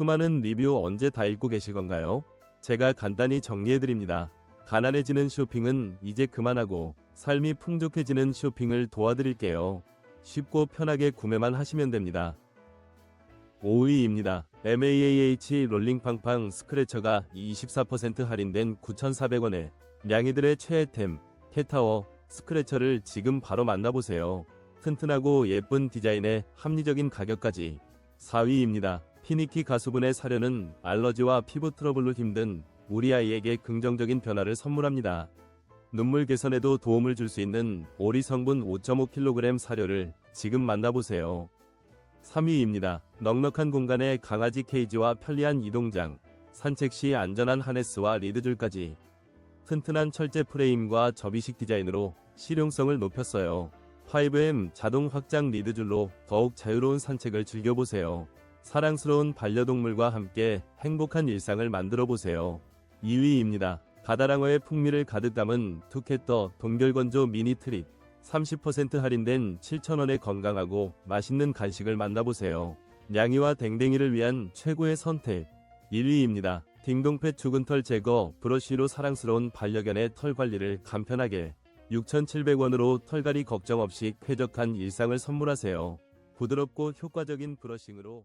수많은 리뷰 언제 다 읽고 계실 건가요? 제가 간단히 정리해드립니다. 가난해지는 쇼핑은 이제 그만하고 삶이 풍족해지는 쇼핑을 도와드릴게요. 쉽고 편하게 구매만 하시면 됩니다. 5위입니다. MAAH 롤링팡팡 스크래처가 24% 할인된 9,400원에 냥이들의 최애템 캣타워 스크래처를 지금 바로 만나보세요. 튼튼하고 예쁜 디자인에 합리적인 가격까지 4위입니다. 피니키 가수분의 사료는 알러지와 피부 트러블로 힘든 우리 아이에게 긍정적인 변화를 선물합니다. 눈물 개선에도 도움을 줄 수 있는 오리 성분 5.5kg 사료를 지금 만나보세요. 3위입니다. 넉넉한 공간에 강아지 케이지와 편리한 이동장, 산책 시 안전한 하네스와 리드줄까지 튼튼한 철제 프레임과 접이식 디자인으로 실용성을 높였어요. 5M 자동 확장 리드줄로 더욱 자유로운 산책을 즐겨보세요. 사랑스러운 반려동물과 함께 행복한 일상을 만들어 보세요. 2위입니다. 바다랑어의 풍미를 가득 담은 투켓더 동결건조 미니 트릿 30% 할인된 7,000원의 건강하고 맛있는 간식을 만나보세요. 냥이와 댕댕이를 위한 최고의 선택 1위입니다. 딩동펫 죽은 털 제거 브러쉬로 사랑스러운 반려견의 털 관리를 간편하게 6,700원으로 털갈이 걱정 없이 쾌적한 일상을 선물하세요. 부드럽고 효과적인 브러싱으로